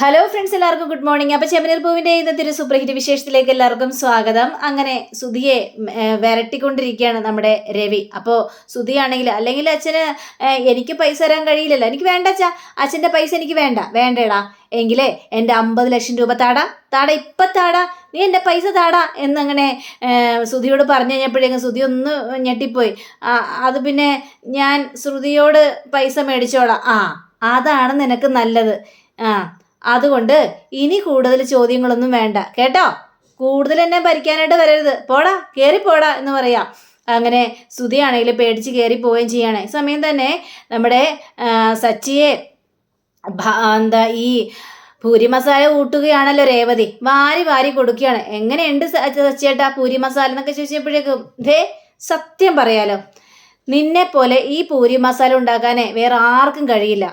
Hello friends എല്ലാവർക്കും good morning അപ്പൊ ചെമ്മനീർ പൂവിന്റെ ഇന്നത്തെ ഒരു സൂപ്പർഹിറ്റ് വിശേഷത്തിലേക്ക് എല്ലാവർക്കും സ്വാഗതം. അങ്ങനെ സുധിയെ വരട്ടിക്കൊണ്ടിരിക്കുകയാണ് നമ്മുടെ രവി. അപ്പോൾ സുധിയാണെങ്കിൽ അല്ലെങ്കിൽ അച്ഛന് എനിക്ക് പൈസ തരാൻ കഴിയില്ലല്ലോ. എനിക്ക് വേണ്ട അച്ഛാ. അച്ഛന്റെ പൈസ എനിക്ക് വേണ്ട. വേണ്ടേടാ. എങ്കിലേ എന്റെ അമ്പത് ലക്ഷം രൂപ താടാ. താട ഇപ്പം താടാ. നീ എന്റെ പൈസ താടാ എന്നങ്ങനെ സുധിയോട് പറഞ്ഞു കഴിഞ്ഞപ്പോഴേക്കും സുധി ഒന്ന് ഞെട്ടിപ്പോയി. അത് പിന്നെ ഞാൻ ശ്രുതിയോട് പൈസ മേടിച്ചോളാം. ആ അതാണ് നിനക്ക് നല്ലത്. ആ അതുകൊണ്ട് ഇനി കൂടുതൽ ചോദ്യങ്ങളൊന്നും വേണ്ട. കേട്ടോ? കൂടുതൽ എന്നെ ഭരിക്കാനായിട്ട് വരരുത്. പോടാ കയറി പോടാ എന്ന് പറയാം. അങ്ങനെ സുധിയാണെങ്കിൽ പേടിച്ച് കയറി പോവുകയും ചെയ്യാണ്. സമയം തന്നെ നമ്മുടെ സച്ചിയെ എന്താ ഈ പൂരി മസാല കൂട്ടുകയാണല്ലോ രേവതി. വാരി വാരി കൊടുക്കുകയാണ്. എങ്ങനെയുണ്ട് സച്ചേട്ടാ പൂരി മസാല എന്നൊക്കെ ചോദിച്ചപ്പോഴേക്കും ദേ സത്യം പറയാലോ നിന്നെ പോലെ ഈ പൂരി മസാല ഉണ്ടാക്കാനേ വേറെ ആർക്കും കഴിയില്ല.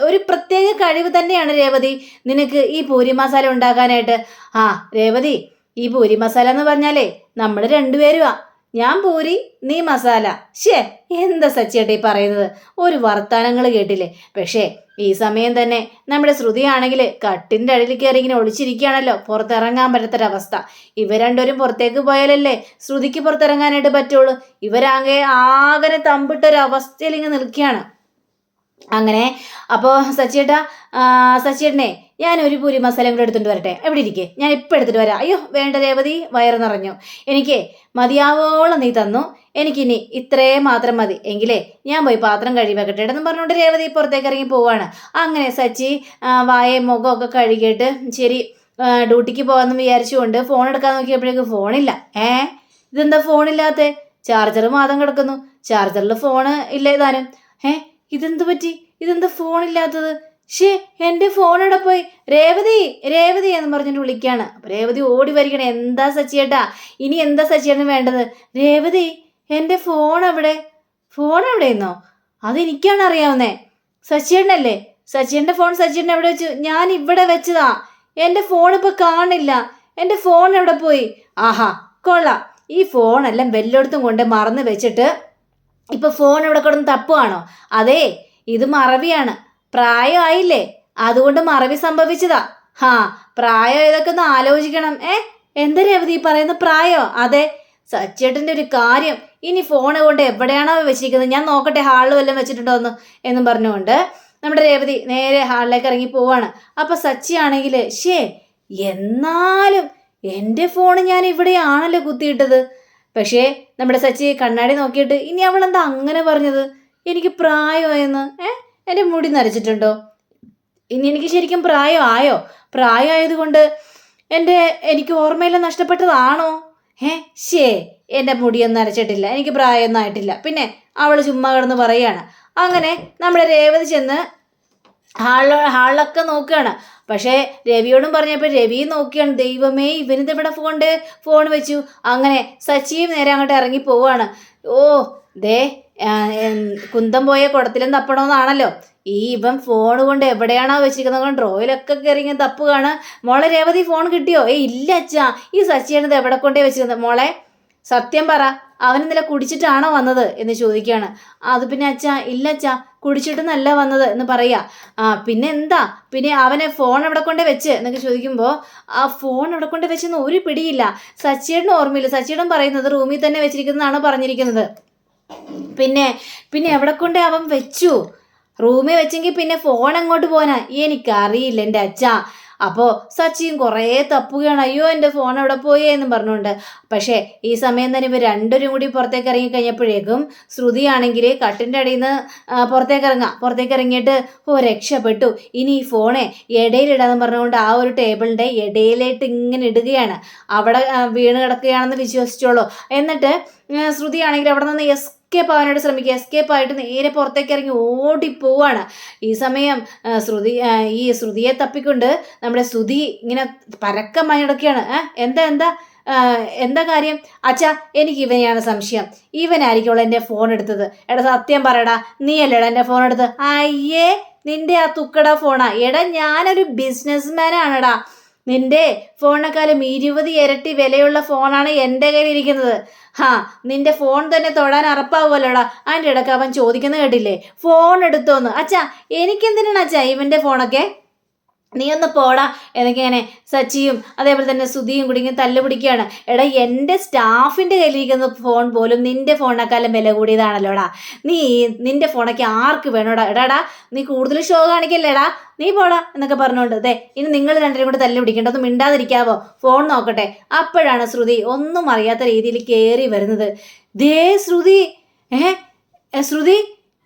ഒരു പ്രത്യേക കഴിവ് തന്നെയാണ് രേവതി. നിനക്ക് ഈ പൂരി മസാല ഉണ്ടാക്കാനായിട്ട്. ആ രേവതി ഈ പൂരി മസാല എന്ന് പറഞ്ഞാലേ നമ്മൾ രണ്ടുപേരുവാ. ഞാൻ പൂരി നീ മസാല. ഷേ എന്താ സച്ചിയേട്ടാ പറയുന്നത്? ഒരു വർത്തമാനങ്ങൾ കേട്ടില്ലേ? പക്ഷേ ഈ സമയം തന്നെ നമ്മുടെ ശ്രുതിയാണെങ്കിൽ കട്ടിന്റെ അടിയിൽ കയറി ഇങ്ങനെ ഒളിച്ചിരിക്കുകയാണല്ലോ. പുറത്തിറങ്ങാൻ പറ്റാത്തൊരവസ്ഥ. ഇവ രണ്ടുപേരും പുറത്തേക്ക് പോയാലല്ലേ ശ്രുതിക്ക് പുറത്തിറങ്ങാനായിട്ട് പറ്റുള്ളൂ. ഇവരാകെ ആകെ തമ്പിട്ടൊരവസ്ഥയിൽ ഇങ്ങനെ നിൽക്കുകയാണ്. അങ്ങനെ. അപ്പോൾ സച്ചിയേട്ടാ സച്ചിയേട്ടനെ ഞാൻ ഒരു പൂരി മസാലയും കൂടെ എടുത്തിട്ട് വരട്ടെ. എവിടെ ഇരിക്കേ? ഞാൻ ഇപ്പം എടുത്തിട്ട് വരാം. അയ്യോ വേണ്ട ദേവതി വയറ് നിറഞ്ഞു. എനിക്ക് മതിയാവോളം നീ തന്നു. എനിക്കിനി ഇത്രയും മാത്രം മതി. എങ്കിലേ ഞാൻ പോയി പാത്രം കഴുകി വെക്കട്ടെ എന്ന് പറഞ്ഞുകൊണ്ട് രേവതി പുറത്തേക്ക് ഇറങ്ങി പോവാണ്. അങ്ങനെ സച്ചി വായയും മുഖമൊക്കെ കഴുകിയിട്ട് ശരി ഡ്യൂട്ടിക്ക് പോകാമെന്ന് വിചാരിച്ചുകൊണ്ട് ഫോൺ എടുക്കാൻ നോക്കിയപ്പോഴേക്ക് ഫോണില്ല. ഏ? ഇതെന്താ ഫോണില്ലാത്ത? ചാർജർ മാതം കിടക്കുന്നു. ചാർജറിൽ ഫോണ് ഇല്ല താനും? ഏ? ഇതെന്ത് പറ്റി? ഇതെന്താ ഫോണില്ലാത്തത് ഷേ എന്റെ എവിടെ പോയി? രേവതി രേവതി എന്ന് പറഞ്ഞിട്ട് വിളിക്കാണ്. അപ്പൊ രേവതി ഓടി വരികയാണ്. എന്താ സച്ചിയേട്ടാ? ഇനി എന്താ സച്ചിയേട്ടന് വേണ്ടത്? രേവതി എന്റെ ഫോൺ അവിടെ ഫോൺ എവിടെയെന്നോ? അതെനിക്കാണ് അറിയാവുന്നേ. സച്ചിയേട്ടനല്ലേ? സച്ചിന്റെ ഫോൺ സച്ചിയേട്ടൻ എവിടെ വെച്ചു? ഞാൻ ഇവിടെ വെച്ചതാ. എന്റെ ഫോൺ ഇപ്പൊ കാണില്ല. എന്റെ ഫോൺ എവിടെ പോയി? ആഹാ കൊള്ളാം. ഈ ഫോണെല്ലാം വെല്ലോടത്തും കൊണ്ട് മറന്ന് വെച്ചിട്ട് ഇപ്പൊ ഫോൺ ഇവിടെ കിടന്ന് തപ്പുവാണോ? അതെ ഇത് മറവിയാണ്. പ്രായമായില്ലേ? അതുകൊണ്ട് മറവി സംഭവിച്ചതാ. ഹാ പ്രായം ഇതൊക്കെ ഒന്ന് ആലോചിക്കണം. ഏ എന്താ ഈ പറയുന്ന പ്രായോ? അതെ സച്ചേട്ടന്റെ ഒരു കാര്യം. ഇനി ഫോൺ കൊണ്ട് എവിടെയാണോ വെച്ചിരിക്കുന്നത്? ഞാൻ നോക്കട്ടെ ഹാളിൽ വല്ലതും വെച്ചിട്ടുണ്ടോ എന്ന് എന്നും പറഞ്ഞുകൊണ്ട് നമ്മുടെ രേവതി നേരെ ഹാളിലേക്ക് ഇറങ്ങി പോവാണ്. അപ്പൊ സച്ചി ആണെങ്കിൽ ഷേ എന്നാലും എന്റെ ഫോൺ ഞാൻ ഇവിടെയാണല്ലോ കുത്തിയിട്ടത്. പക്ഷേ നമ്മുടെ സച്ചി കണ്ണാടി നോക്കിയിട്ട് ഇനി അവൾ എന്താ അങ്ങനെ പറഞ്ഞത്? എനിക്ക് പ്രായമായെന്ന് ഏ? എന്റെ മുടി നരച്ചിട്ടുണ്ടോ? ഇനി എനിക്ക് ശരിക്കും പ്രായം ആയോ പ്രായമായതുകൊണ്ട് എന്റെ എനിക്ക് ഓർമ്മയെല്ലാം നഷ്ടപ്പെട്ടതാണോ? ഏ? ശേ എന്റെ മുടിയൊന്നും നരച്ചിട്ടില്ല. എനിക്ക് പ്രായമൊന്നും ആയിട്ടില്ല. പിന്നെ അവൾ ചുമ്മാ കിടന്ന് പറയാണ് അങ്ങനെ നമ്മുടെ രേവതി ചെന്ന് ഹാളിൽ ഹാളിലൊക്കെ നോക്കുകയാണ്. പക്ഷേ രവിയോടും പറഞ്ഞപ്പോൾ രവി നോക്കിയാണ് ദൈവമേ ഇവനിത് ഇവിടെ ഫോണ്ട് ഫോൺ വെച്ചു. അങ്ങനെ സച്ചിയും നേരെ അങ്ങോട്ട് ഇറങ്ങി പോവാണ്. ഓ ദേ കുന്തം പോയ കുടത്തിലും തപ്പണമെന്നാണല്ലോ ഈ ഇവൻ ഫോൺ കൊണ്ട് എവിടെയാണോ വെച്ചിരിക്കുന്നത്? ഡ്രോയിലൊക്കെ ഇങ്ങനെ തപ്പുകയാണ്. മോളെ രേവതി ഫോൺ കിട്ടിയോ? ഏയ് ഇല്ല അച്ഛാ. ഈ സച്ചിയാണിത് എവിടെ കൊണ്ടേ വെച്ചിരുന്നത് മോളെ സത്യം പറ. അവൻ ഇന്നലെ കുടിച്ചിട്ടാണോ വന്നത് എന്ന് ചോദിക്കുകയാണ്. അത് പിന്നെ അച്ഛാ ഇല്ല അച്ഛാ കുടിച്ചിട്ടൊന്നല്ല വന്നത് എന്ന് പറയുക ആ പിന്നെ എന്താ? പിന്നെ അവനെ ഫോൺ എവിടെ കൊണ്ട് വെച്ച്? എന്നൊക്കെ ചോദിക്കുമ്പോൾ ആ ഫോൺ എവിടെ കൊണ്ട് വെച്ചെന്ന് ഒരു പിടിയില്ല. സച്ചിയുടെ ഓർമ്മയില്ല. സച്ചിയേട്ടൻ പറയുന്നത് റൂമിൽ തന്നെ വെച്ചിരിക്കുന്നതാണ് പറഞ്ഞിരിക്കുന്നത്. പിന്നെ പിന്നെ എവിടെ കൊണ്ട് അവൻ വെച്ചു? റൂമിൽ വെച്ചെങ്കിൽ പിന്നെ ഫോൺ എങ്ങോട്ട് പോനാ എനിക്കറിയില്ല എന്റെ അച്ഛ. അപ്പോൾ സച്ചിയും കുറേ തപ്പുകയാണ്. അയ്യോ എന്റെ ഫോൺ എവിടെ പോയേ എന്നും പറഞ്ഞുകൊണ്ട്. പക്ഷേ ഈ സമയം തന്നെ ഇവർ രണ്ടുപേരും കൂടി പുറത്തേക്ക് ഇറങ്ങി കഴിഞ്ഞപ്പോഴേക്കും ശ്രുതിയാണെങ്കിൽ കട്ടിന്റെ അടിയിൽ നിന്ന് പുറത്തേക്ക് ഇറങ്ങാം പുറത്തേക്ക് ഇറങ്ങിയിട്ട് ഓ രക്ഷപ്പെട്ടു. ഇനി ഈ ഫോണെ ഇടയിലിടാന്ന് പറഞ്ഞുകൊണ്ട് ആ ഒരു ടേബിളിന്റെ ഇടയിലായിട്ട് ഇങ്ങനെ ഇടുകയാണ്. അവിടെ വീണ് കിടക്കുകയാണെന്ന് വിശ്വസിച്ചോളൂ. എന്നിട്ട് ശ്രുതിയാണെങ്കിൽ അവിടെ നിന്ന് എസ്കേപ്പ് ആവാനായിട്ട് ശ്രമിക്കുക. എസ്കേപ്പ് ആയിട്ട് നേരെ പുറത്തേക്ക് ഇറങ്ങി ഓടി പോവാണ്. ഈ സമയം ശ്രുതി ഈ ശ്രുതിയെ തപ്പിക്കൊണ്ട് നമ്മുടെ ശ്രുതി ഇങ്ങനെ പരക്കമായി നടക്കുകയാണ് എന്താ എന്താ എന്താ കാര്യം? അച്ഛാ എനിക്ക് ഇവനെയാണ് സംശയം. ഇവനായിരിക്കുമല്ലോ എന്റെ ഫോൺ എടുത്തത്. എടാ സത്യം പറയടാ നീ അല്ലേടാ എന്റെ ഫോൺ എടുത്ത് അയ്യേ നിന്റെ ആ തുക്കട ഫോണാ എടാ ഞാനൊരു ബിസിനസ് ആണെടാ. നിന്റെ ഫോണിനെക്കാളും ഇരുപത് ഇരട്ടി വിലയുള്ള ഫോണാണ് എന്റെ കയ്യിലിരിക്കുന്നത്. ഹാ നിന്റെ ഫോൺ തന്നെ തൊടാൻ അറപ്പാവുമല്ലോടാ? അതിന്റെ ഇടയ്ക്ക് അവൻ ചോദിക്കുന്നത് കേട്ടില്ലേ? ഫോൺ എടുത്തോന്ന്. അച്ഛാ എനിക്കെന്തിനാണ് അച്ഛാ ഇവന്റെ ഫോണൊക്കെ? നീ ഒന്ന് പോടാ എനിക്കിങ്ങനെ സച്ചിയും അതേപോലെ തന്നെ സുധിയും കൂടി ഇങ്ങനെ തല്ല് പിടിക്കുകയാണ്. എടാ എന്റെ സ്റ്റാഫിന്റെ കയ്യിലിരിക്കുന്ന ഫോൺ പോലും നിന്റെ ഫോണിനേക്കാളും വില കൂടിയതാണല്ലോടാ. നീ നിന്റെ ഫോണൊക്കെ ആർക്ക് വേണോടാ? എടാടാ നീ കൂടുതൽ ഷോ കാണിക്കല്ലേടാ? നീ പോടാ എന്നൊക്കെ പറഞ്ഞുകൊണ്ട്. അതെ ഇനി നിങ്ങൾ രണ്ടുപേരും കൂടെ തല്ല് പിടിക്കേണ്ട ഒന്ന് മിണ്ടാതിരിക്കാവോ? ഫോൺ നോക്കട്ടെ. അപ്പോഴാണ് ശ്രുതി ഒന്നും അറിയാത്ത രീതിയിൽ കയറി വരുന്നത്. ദേ ശ്രുതി. ഏഹ് ശ്രുതി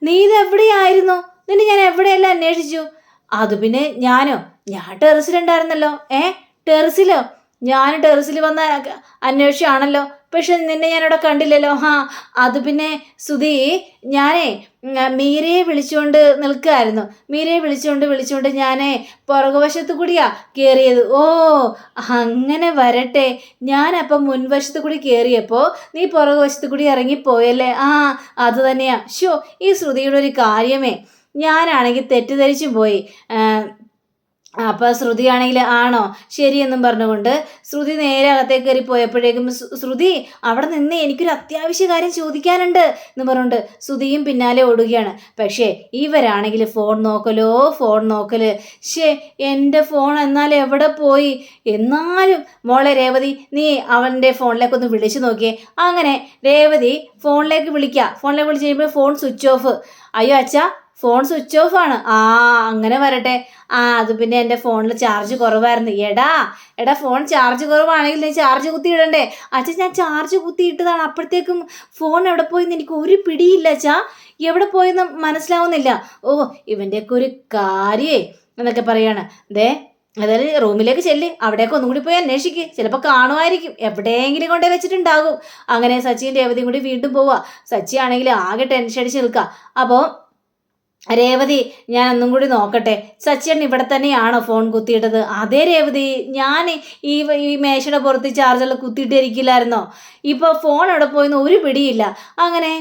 നീ ഇത് എവിടെയായിരുന്നു നിന്നെ ഞാൻ എവിടെയെല്ലാം അന്വേഷിച്ചു? അത് പിന്നെ ഞാനോ? ഞാൻ ടെറസിലുണ്ടായിരുന്നല്ലോ. ഏ? ടെറസിലോ? ഞാൻ ടെറസിൽ വന്ന അന്വേഷിച്ചാണല്ലോ. പക്ഷെ നിന്നെ ഞാനിവിടെ കണ്ടില്ലല്ലോ. ഹാ അത് പിന്നെ സുധി ഞാനേ മീരയെ വിളിച്ചുകൊണ്ട് നിൽക്കുമായിരുന്നു മീരയെ വിളിച്ചുകൊണ്ട് വിളിച്ചുകൊണ്ട് ഞാനേ പുറകുവശത്ത് കൂടിയാ കയറിയത് ഓ അങ്ങനെ വരട്ടെ. ഞാനപ്പം മുൻവശത്ത് കൂടി കയറിയപ്പോൾ നീ പുറകുവശത്ത് കൂടി ഇറങ്ങിപ്പോയല്ലേ? ആ അത് തന്നെയാ. ഷോ ഈ ശ്രുതിയുടെ ഒരു കാര്യമേ. ഞാനാണെങ്കിൽ തെറ്റിദ്ധരിച്ചു പോയി. അപ്പോൾ ശ്രുതിയാണെങ്കിൽ ആണോ? ശരിയെന്നും പറഞ്ഞുകൊണ്ട് ശ്രുതി നേരെ അകത്തേക്ക് കയറി പോയപ്പോഴേക്കും ശ്രു- ശ്രുതി അവിടെ നിന്ന് എനിക്കൊരു അത്യാവശ്യ കാര്യം ചോദിക്കാനുണ്ട് എന്ന് പറഞ്ഞുകൊണ്ട് ശ്രുതിയും പിന്നാലെ ഓടുകയാണ്. പക്ഷേ ഇവരാണെങ്കിൽ ഫോൺ നോക്കലോ ഫോൺ നോക്കൽ. ഷേ എന്റെ ഫോൺ എന്നാൽ എവിടെ പോയി? എന്നാലും മോളെ രേവതി നീ അവന്റെ ഫോണിലേക്ക് ഒന്ന് വിളിച്ചു നോക്കിയേ. അങ്ങനെ രേവതി ഫോണിലേക്ക് വിളിക്കുക. ഫോണിലേക്ക് വിളിച്ച് കഴിയുമ്പോൾ ഫോൺ സ്വിച്ച് ഓഫ്. അയ്യോ അച്ഛാ ഫോൺ സ്വിച്ച് ഓഫ് ആണ്. ആ അങ്ങനെ വരട്ടെ. ആ അത് പിന്നെ എന്റെ ഫോണിൽ ചാർജ് കുറവായിരുന്നു. എടാ എടാ ഫോൺ ചാർജ് കുറവാണെങ്കിൽ നീ ചാർജ് കുത്തി ഇടണ്ടേ? അച്ഛാ ഞാൻ ചാർജ് കുത്തി ഇട്ടതാണ്. അപ്പോഴത്തേക്കും ഫോൺ എവിടെ പോയെന്ന് എനിക്ക് ഒരു പിടിയില്ല അച്ഛാ. എവിടെ പോയെന്ന് മനസ്സിലാവുന്നില്ല. ഓ ഇവന്റെയൊക്കെ ഒരു കാര്യേ എന്നൊക്കെ പറയാണ്. ദേ അതായത് റൂമിലേക്ക് ചെല്ല്. അവിടേക്ക് ഒന്നും കൂടി പോയി അന്വേഷിക്കുക ചിലപ്പോൾ കാണുമായിരിക്കും. എവിടെയെങ്കിലും കൊണ്ടേ വെച്ചിട്ടുണ്ടാകും. അങ്ങനെ സച്ചിൻ രേവതിയും കൂടി വീണ്ടും പോവുക സച്ചി ആണെങ്കിൽ ആകെ ടെൻഷൻ അടിച്ച് നിൽക്കുക അപ്പോൾ രേവതി ഞാൻ ഒന്നും കൂടി നോക്കട്ടെ. സച്ചിൻ ഇവിടെ തന്നെയാണോ ഫോൺ കുത്തിയിട്ടത്? അതേ രേവതി ഞാൻ ഈ ഈ മേശയുടെ പുറത്ത് ചാർജറിൽ കുത്തിയിട്ടിരിക്കില്ലായിരുന്നോ? ഇപ്പോൾ ഫോൺ എവിടെ പോയെന്ന് ഒരു പിടിയില്ല. അങ്ങനെ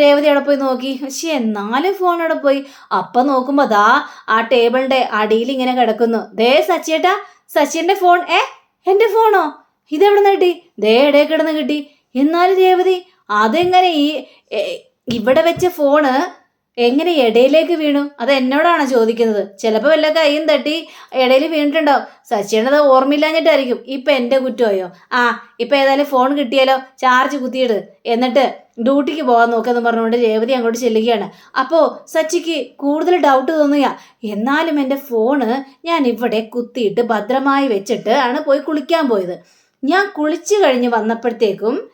രേവതി അവിടെ പോയി നോക്കി? പക്ഷെ എന്നാലും ഫോൺ അവിടെ പോയി? അപ്പം നോക്കുമ്പോൾ ദാ ആ ടേബിളിന്റെ അടിയിൽ ഇങ്ങനെ കിടക്കുന്നു. ദേ സച്ചിയേട്ടാ സച്ചിന്റെ ഫോൺ ഏ? എന്റെ ഫോണോ ഇതെവിടെ നിന്ന് കിട്ടി? ദേ ഇടയിൽ കിടന്ന് കിട്ടി. എന്നാലും രേവതി അതെങ്ങനെ ഈ ഇവിടെ വെച്ച ഫോണ് എങ്ങനെ ഇടയിലേക്ക് വീണു? അത് എന്നോടാണ് ചോദിക്കുന്നത്. ചിലപ്പോൾ വല്ല കൈയും തട്ടി ഇടയിൽ വീണിട്ടുണ്ടാവും. സച്ചിനത് ഓർമ്മയില്ലാഞ്ഞിട്ടായിരിക്കും. ഇപ്പം എന്റെ കുറ്റമായോ? ആ ഇപ്പം ഏതായാലും ഫോൺ കിട്ടിയാലോ? ചാർജ് കുത്തിയിട്. എന്നിട്ട് ഡ്യൂട്ടിക്ക് പോകാൻ നോക്കാന്ന് പറഞ്ഞുകൊണ്ട് രേവതി അങ്ങോട്ട് ചെല്ലുകയാണ്. അപ്പോൾ സച്ചിക്ക് കൂടുതൽ ഡൗട്ട് തോന്നുക. എന്നാലും എന്റെ ഫോണ് ഞാൻ ഇവിടെ കുത്തിയിട്ട് ഭദ്രമായി വെച്ചിട്ട് ആണ് പോയി കുളിക്കാൻ പോയത്. ഞാൻ കുളിച്ചു കഴിഞ്ഞ് വന്നപ്പോഴത്തേക്കും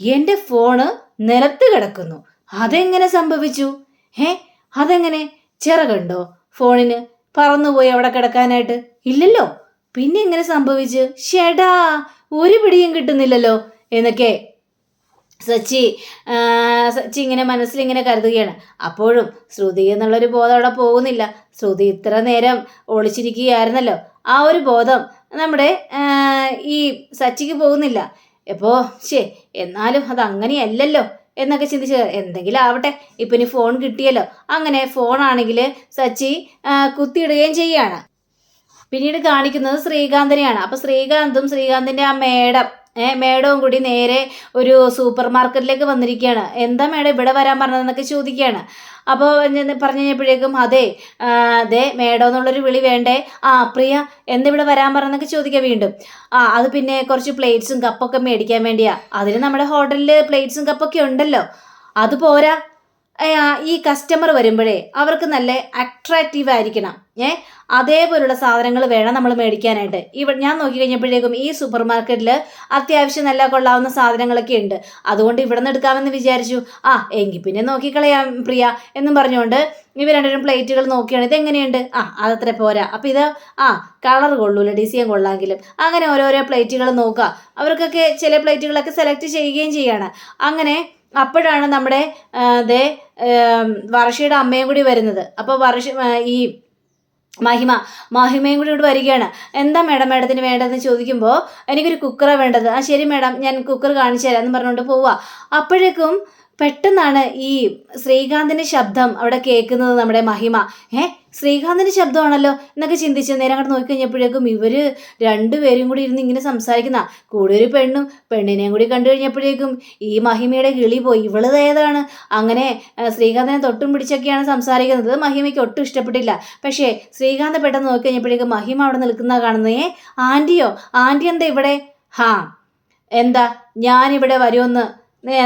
എന്റെ ഫോണ് നിലത്ത് കിടക്കുന്നു. അതെങ്ങനെ സംഭവിച്ചു? ഏ അതെങ്ങനെ? ചിറകുണ്ടോ ഫോണിന് പറന്നുപോയി അവിടെ കിടക്കാനായിട്ട്? ഇല്ലല്ലോ. പിന്നെ എങ്ങനെ സംഭവിച്ചു? ഷെടാ ഒരു പിടിയും കിട്ടുന്നില്ലല്ലോ എന്നൊക്കെ സച്ചി സച്ചി ഇങ്ങനെ മനസ്സിലിങ്ങനെ കരുതുകയാണ്. അപ്പോഴും ശ്രുതി എന്നുള്ളൊരു ബോധം അവിടെ പോകുന്നില്ല. ശ്രുതി ഇത്ര നേരം ഒളിച്ചിരിക്കുകയായിരുന്നല്ലോ. ആ ഒരു ബോധം നമ്മുടെ ഈ സച്ചിക്ക് പോകുന്നില്ല. എപ്പോ? ശേ എന്നാലും അത് അങ്ങനെയല്ലല്ലോ. എന്നൊക്കെ ചിന്തിച്ച് എന്തെങ്കിലും ആവട്ടെ ഇപ്പൊ ഇനി ഫോൺ കിട്ടിയല്ലോ. അങ്ങനെ ഫോണാണെങ്കിൽ സച്ചി കുത്തിയിടുകയും ചെയ്യാണ്. പിന്നീട് കാണിക്കുന്നത് ശ്രീകാന്തിനെയാണ്. അപ്പോൾ ശ്രീകാന്തും ശ്രീകാന്തിന്റെ ആ മേഡം മേഡവും കൂടി നേരെ ഒരു സൂപ്പർ മാർക്കറ്റിലേക്ക് വന്നിരിക്കുകയാണ്. എന്താ മേഡം ഇവിടെ വരാൻ പറഞ്ഞതെന്നൊക്കെ ചോദിക്കുകയാണ്. അപ്പോൾ പറഞ്ഞു കഴിഞ്ഞപ്പോഴേക്കും അതെ അതെ മേഡം എന്നുള്ളൊരു വിളി വേണ്ടേ? ആ പ്രിയ എന്തിവിടെ വരാൻ പറഞ്ഞെന്നൊക്കെ ചോദിക്കുക വീണ്ടും. ആ അത് പിന്നെ കുറച്ച് പ്ലേറ്റ്സും കപ്പൊക്കെ മേടിക്കാൻ വേണ്ടിയാ. അതിന് നമ്മുടെ ഹോട്ടലിൽ പ്ലേറ്റ്സും കപ്പൊക്കെ ഉണ്ടല്ലോ. അത് പോരാ. ഈ കസ്റ്റമർ വരുമ്പോഴേ അവർക്ക് നല്ല അട്രാക്റ്റീവ് ആയിരിക്കണം. ഏ അതേപോലുള്ള സാധനങ്ങൾ വേണം നമ്മൾ മേടിക്കാനായിട്ട്. ഇവ ഞാൻ നോക്കി കഴിഞ്ഞപ്പോഴേക്കും ഈ സൂപ്പർ മാർക്കറ്റിൽ അത്യാവശ്യം നല്ല കൊള്ളാവുന്ന സാധനങ്ങളൊക്കെ ഉണ്ട്. അതുകൊണ്ട് ഇവിടെ നിന്ന് എടുക്കാമെന്ന് വിചാരിച്ചു. ആ എങ്കിൽ പിന്നെ നോക്കിക്കളയാം പ്രിയ എന്നും പറഞ്ഞുകൊണ്ട് ഇവ രണ്ടുപേരും പ്ലേറ്റുകൾ നോക്കിയാണ്. ഇതെങ്ങനെയുണ്ട്? ആ അതത്ര പോരാ. അപ്പം ഇത് ആ കളർ കൊള്ളൂല ഡിസൈൻ കൊള്ളാമെങ്കിലും. അങ്ങനെ ഓരോരോ പ്ലേറ്റുകൾ നോക്കുക അവർക്കൊക്കെ ചില പ്ലേറ്റുകളൊക്കെ സെലക്ട് ചെയ്യുകയും ചെയ്യാണ്. അങ്ങനെ അപ്പോഴാണ് നമ്മുടെ ദേ വർഷയുടെ അമ്മയും കൂടി വരുന്നത്. അപ്പോൾ വർഷ ഈ മഹിമ മഹിമയും കൂടി ഇവിടെ വരികയാണ്. എന്താ മേഡം മേഡത്തിന് വേണ്ടതെന്ന് ചോദിക്കുമ്പോൾ എനിക്കൊരു കുക്കറാണ് വേണ്ടത്. ആ ശരി മേഡം ഞാൻ കുക്കർ കാണിച്ചു തരാം എന്ന് പറഞ്ഞുകൊണ്ട് പോവുക. അപ്പോഴേക്കും പെട്ടെന്നാണ് ഈ ശ്രീകാന്തിന്റെ ശബ്ദം അവിടെ കേൾക്കുന്നത് നമ്മുടെ മഹിമ. ഏ? ശ്രീകാന്തിന്റെ ശബ്ദമാണല്ലോ എന്നൊക്കെ ചിന്തിച്ച് നേരം അങ്ങോട്ട് നോക്കിക്കഴിഞ്ഞപ്പോഴേക്കും ഇവർ രണ്ടുപേരും കൂടി ഇരുന്ന് ഇങ്ങനെ സംസാരിക്കുന്ന കൂടെ ഒരു പെണ്ണും പെണ്ണിനെയും കൂടി കണ്ടു കഴിഞ്ഞപ്പോഴേക്കും ഈ മഹിമയുടെ കിളി പോയി. ഇവൾ ഏതാണ്? അങ്ങനെ ശ്രീകാന്തിനെ തൊട്ടും പിടിച്ചൊക്കെയാണ് സംസാരിക്കുന്നത്. മഹിമയ്ക്ക് ഒട്ടും ഇഷ്ടപ്പെട്ടില്ല. പക്ഷേ ശ്രീകാന്ത് പെട്ടെന്ന് നോക്കി കഴിഞ്ഞപ്പോഴേക്കും മഹിമ അവിടെ നിൽക്കുന്ന കാണുന്നേ ആന്റിയോ ആന്റി എന്താ ഇവിടെ? ഹാ എന്താ? ഞാനിവിടെ വരുമെന്ന്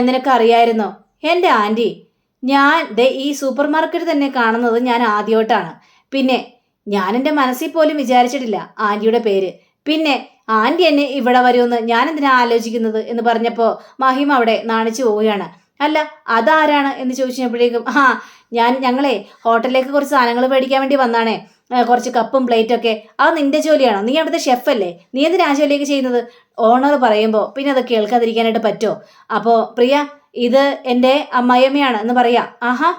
നിനക്കറിയായിരുന്നോ? എന്റെ ആന്റി ഞാൻ ദേ ഈ സൂപ്പർ മാർക്കറ്റ് തന്നെ കാണുന്നത് ഞാൻ ആദ്യമായിട്ടാണ് പിന്നെ ഞാൻ എന്റെ മനസ്സിൽ പോലും വിചാരിച്ചിട്ടില്ല ആന്റിയുടെ പേര്. പിന്നെ ആന്റി എന്നെ ഇവിടെ വരുമെന്ന് ഞാൻ എന്തിനാ ആലോചിക്കുന്നത് എന്ന് പറഞ്ഞപ്പോൾ മഹിമ അവിടെ നാണിച്ചു പോവുകയാണ്. അല്ല അതാരാണ് എന്ന് ചോദിച്ചപ്പോഴേക്കും ആ ഞാൻ ഞങ്ങളെ ഹോട്ടലിലേക്ക് കുറച്ച് സാധനങ്ങൾ മേടിക്കാൻ വേണ്ടി വന്നാണേ. കുറച്ച് കപ്പും പ്ലേറ്റും ഒക്കെ. അത് നിന്റെ ജോലിയാണോ? നീ അവിടുത്തെ ഷെഫല്ലേ നീ എന്തിനാ ജോലിയൊക്കെ ചെയ്യുന്നത്? ഓണർ പറയുമ്പോൾ പിന്നെ അത് കേൾക്കാതിരിക്കാനായിട്ട് പറ്റുമോ? അപ്പോൾ പ്രിയ ഇത് എന്റെ അമ്മായിയമ്മയാണ് എന്ന് പറയാം. ആഹാ.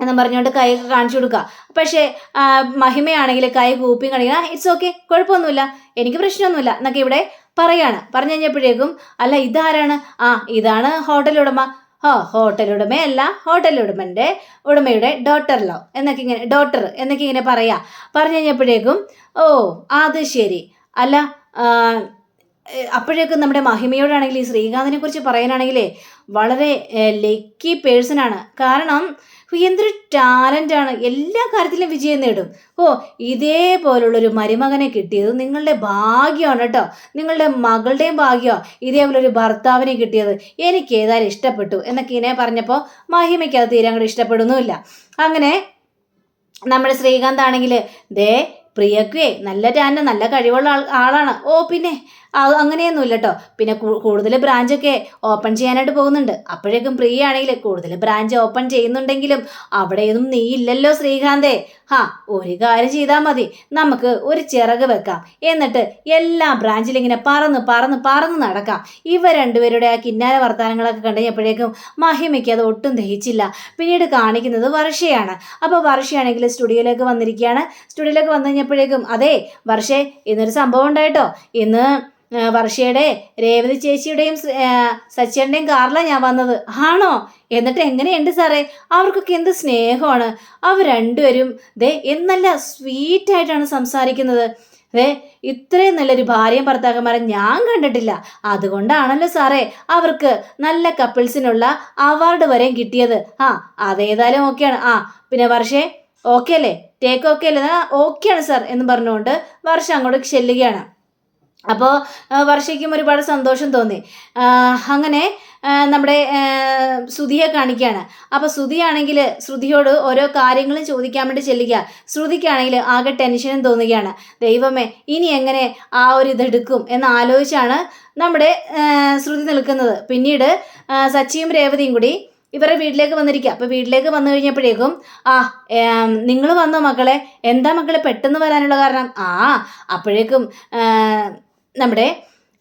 എന്ന് പറഞ്ഞുകൊണ്ട് കൈയൊക്കെ കാണിച്ചു കൊടുക്കുക. പക്ഷേ മഹിമയാണെങ്കിൽ കൈ കൂപ്പി കാണിക്കുക. ഇറ്റ്സ് ഓക്കെ കുഴപ്പമൊന്നുമില്ല. എനിക്ക് പ്രശ്നമൊന്നുമില്ല. എന്നൊക്കെ ഇവിടെ പറയാണ്. പറഞ്ഞു കഴിഞ്ഞപ്പോഴേക്കും അല്ല ഇതാരാണ്? ആ ഇതാണ് ഹോട്ടൽ ഉടമ. ഓ ഹോട്ടൽ ഉടമയല്ല. ഹോട്ടൽ ഉടമന്റെ ഉടമയുടെ ഡോട്ടറിലോ എന്നൊക്കെ ഇങ്ങനെ ഡോട്ടർ എന്നൊക്കെ ഇങ്ങനെ പറയാ. പറഞ്ഞു കഴിഞ്ഞപ്പോഴേക്കും ഓ അത് ശരി. അല്ല അപ്പോഴേക്കും നമ്മുടെ മഹിമയോടാണെങ്കിൽ ഈ ശ്രീകാന്തിനെ കുറിച്ച് പറയാനാണെങ്കിലേ വളരെ ലക്കി പേഴ്സണാണ് കാരണം എന്തൊരു ആണ്. എല്ലാ കാര്യത്തിലും വിജയം നേടും. ഓ ഇതേപോലുള്ളൊരു മരുമകനെ കിട്ടിയത് നിങ്ങളുടെ ഭാഗ്യമാണ് കേട്ടോ. നിങ്ങളുടെ മകളുടെയും ഭാഗ്യമാണ് ഇതേപോലൊരു ഭർത്താവിനെ കിട്ടിയത്. എനിക്ക് ഏതായാലും ഇഷ്ടപ്പെട്ടു എന്നൊക്കെ ഇങ്ങനെ പറഞ്ഞപ്പോൾ മഹിമയ്ക്ക് അത് തീരെ അങ്ങോട്ട് ഇഷ്ടപ്പെടുന്നുമില്ല. അങ്ങനെ നമ്മുടെ ശ്രീകാന്ത് ആണെങ്കിൽ ദേ പ്രിയക്കുവേ നല്ല ടാന്റെ നല്ല കഴിവുള്ള ആളാണ്. ഓ പിന്നെ അങ്ങനെയൊന്നുമില്ല കേട്ടോ പിന്നെ കൂടുതൽ ബ്രാഞ്ചൊക്കെ ഓപ്പൺ ചെയ്യാനായിട്ട് പോകുന്നുണ്ട്. അപ്പോഴേക്കും പ്രിയ ആണെങ്കിൽ കൂടുതൽ ബ്രാഞ്ച് ഓപ്പൺ ചെയ്യുന്നുണ്ടെങ്കിലും അവിടെയൊന്നും നീ ഇല്ലല്ലോ ശ്രീകാന്തേ. ഹാ ഒരു കാര്യം ചെയ്താൽ മതി. നമുക്ക് ഒരു ചിറക് വെക്കാം. എന്നിട്ട് എല്ലാ ബ്രാഞ്ചിലും ഇങ്ങനെ പറന്ന് പറന്ന് പറന്ന് നടക്കാം. ഇവ രണ്ടുപേരുടെ ആ കിന്നാര വർത്തമാനങ്ങളൊക്കെ കണ്ടുകഴിഞ്ഞപ്പോഴേക്കും മഹിമയ്ക്ക് അത് ഒട്ടും ദഹിച്ചില്ല. പിന്നീട് കാണിക്കുന്നത് വർഷയാണ്. അപ്പോൾ വർഷയാണെങ്കിൽ സ്റ്റുഡിയോയിലേക്ക് വന്നിരിക്കുകയാണ്. സ്റ്റുഡിയോയിലേക്ക് വന്നു കഴിഞ്ഞപ്പോഴേക്കും അതെ വർഷേ ഇന്നൊരു സംഭവം ഉണ്ടായിട്ടോ. ഇന്ന് വർഷയുടെ രേവതി ചേച്ചിയുടെയും സച്ചിയുടെയും കാറിലാണ് ഞാൻ വന്നത്. ആണോ? എന്നിട്ട് എങ്ങനെയുണ്ട് സാറേ? അവർക്കൊക്കെ എന്ത് സ്നേഹമാണ്. അവർ രണ്ടുപേരും ദേ എന്നല്ല സ്വീറ്റായിട്ടാണ് സംസാരിക്കുന്നത്. അതെ ഇത്രയും നല്ലൊരു ഭാര്യയും ഭർത്താക്കന്മാരെ ഞാൻ കണ്ടിട്ടില്ല. അതുകൊണ്ടാണല്ലോ സാറേ അവർക്ക് നല്ല കപ്പിൾസിനുള്ള അവാർഡ് വരെയും കിട്ടിയത്. ആ അതേതായാലും ഓക്കെയാണ്. ആ പിന്നെ വർഷേ ഓക്കെ അല്ലേ ടേക്ക് ഓക്കെ അല്ലേ ഓക്കെയാണ് സാർ എന്ന് പറഞ്ഞുകൊണ്ട് വർഷം അങ്ങോട്ട് ചെല്ലുകയാണ്. അപ്പോൾ വർഷയ്ക്കും ഒരുപാട് സന്തോഷം തോന്നി. അങ്ങനെ നമ്മുടെ ശ്രുതിയെ കാണിക്കുകയാണ് അപ്പോൾ ശ്രുതിയാണെങ്കിൽ ശ്രുതിയോട് ഓരോ കാര്യങ്ങളും ചോദിക്കാൻ വേണ്ടി ചെല്ലുക. ശ്രുതിക്കാണെങ്കിൽ ആകെ ടെൻഷനും തോന്നുകയാണ്. ദൈവമേ ഇനി എങ്ങനെ ആ ഒരു ഇതെടുക്കും എന്ന് ആലോചിച്ചാണ് നമ്മുടെ ശ്രുതി നിൽക്കുന്നത്. പിന്നീട് സച്ചിയും രേവതിയും കൂടി ഇവരുടെ വീട്ടിലേക്ക് വന്നിരിക്കുക. അപ്പോൾ വീട്ടിലേക്ക് വന്നു കഴിഞ്ഞപ്പോഴേക്കും ആ നിങ്ങൾ വന്നോ മക്കളെ? എന്താ മക്കളെ പെട്ടെന്ന് വരാനുള്ള കാരണം? ആ അപ്പോഴേക്കും നമ്മുടെ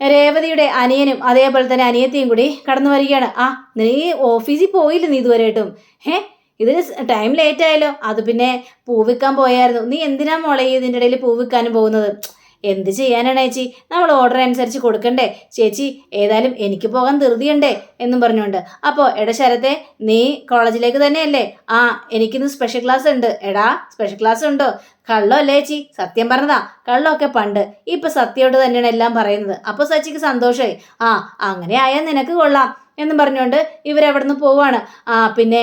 രേവതിയുടെ അനിയനും അതേപോലെ തന്നെ അനിയത്തിയും കൂടി കടന്നു വരികയാണ്. ആ നീ ഓഫീസിൽ പോയില്ല നീ ഇതുവരെയായിട്ടും? ഏ ഇതിന് ടൈം ലേറ്റ് ആയല്ലോ. അത് പിന്നെ പൂവിക്കാൻ പോയായിരുന്നു. നീ എന്തിനാ മോളെ ഇതിന്റെ ഇടയിൽ പൂവിക്കാനും പോകുന്നത്? എന്ത് ചെയ്യാനാണ് ചേച്ചി നമ്മൾ ഓർഡർ അനുസരിച്ച് കൊടുക്കണ്ടേ. ചേച്ചി ഏതായാലും എനിക്ക് പോകാൻ ധൃതിയുണ്ടേ എന്നും പറഞ്ഞുകൊണ്ട്. അപ്പോൾ എടാ ശരത്തെ നീ കോളേജിലേക്ക് തന്നെയല്ലേ? ആ എനിക്കിന്ന് സ്പെഷ്യൽ ക്ലാസ് ഉണ്ട്. എടാ സ്പെഷ്യൽ ക്ലാസ് ഉണ്ടോ? കള്ളോ അല്ലേ ചേച്ചി സത്യം പറഞ്ഞതാ. കള്ളൊക്കെ പണ്ട്. ഇപ്പൊ സത്യോട് തന്നെയാണ് എല്ലാം പറയുന്നത്. അപ്പോൾ സച്ചിക്ക് സന്തോഷമായി. ആ അങ്ങനെ ആയാൽ നിനക്ക് കൊള്ളാം എന്നും പറഞ്ഞുകൊണ്ട് ഇവരവിടുന്ന് പോവാണ്. ആ പിന്നെ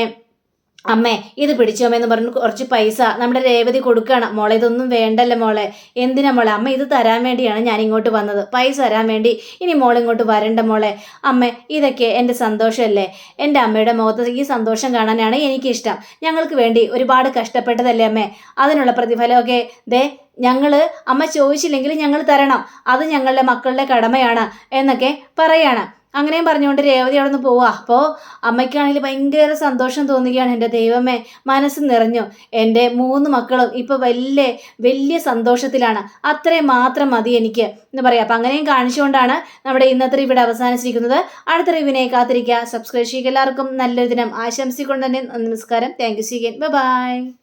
അമ്മേ ഇത് പിടിച്ചോമെന്ന് പറഞ്ഞു കുറച്ച് പൈസ നമ്മുടെ രേവതി കൊടുക്കുകയാണ് മോളെ ഇതൊന്നും വേണ്ടല്ലോ മോളെ? എന്തിനാ മോളെ? അമ്മ ഇത് തരാൻ വേണ്ടിയാണ് ഞാൻ ഇങ്ങോട്ട് വന്നത്. പൈസ തരാൻ വേണ്ടി ഇനി മോൾ ഇങ്ങോട്ട് വരണ്ട മോളെ. അമ്മ ഇതൊക്കെ എന്റെ സന്തോഷമല്ലേ? എന്റെ അമ്മയുടെ മുഖത്ത് ഈ സന്തോഷം കാണാനാണ് എനിക്കിഷ്ടം. ഞങ്ങൾക്ക് വേണ്ടി ഒരുപാട് കഷ്ടപ്പെട്ടതല്ലേ അമ്മേ? അതിനുള്ള പ്രതിഫലമൊക്കെ ദേ ഞങ്ങൾ അമ്മ ചോദിച്ചില്ലെങ്കിൽ ഞങ്ങൾ തരണം. അത് ഞങ്ങളുടെ മക്കളുടെ കടമയാണ് എന്നൊക്കെ പറയാണ്. അങ്ങനെയും പറഞ്ഞുകൊണ്ട് രേവതി അവിടെ നിന്ന് പോവുക അപ്പോൾ അമ്മയ്ക്കാണെങ്കിൽ ഭയങ്കര സന്തോഷം തോന്നുകയാണ് എന്റെ ദൈവമേ. മനസ്സ് നിറഞ്ഞു. എന്റെ മൂന്ന് മക്കളും ഇപ്പോൾ വലിയ വലിയ സന്തോഷത്തിലാണ്. അത്രയും മാത്രം മതി എനിക്ക് എന്ന് പറയാം. അപ്പം അങ്ങനെയും കാണിച്ചുകൊണ്ടാണ് നമ്മുടെ ഇന്നത്തെ ഇവിടെ അവസാനിച്ചിരിക്കുന്നത്. അടുത്ത റിവിനെ കാത്തിരിക്കുക. സബ്സ്ക്രൈബ് ചെയ്യുക. എല്ലാവർക്കും നല്ലൊരു ദിനം. ആശംസിക്കൊണ്ട് തന്നെ നമസ്കാരം. Thank you സീഗൻ by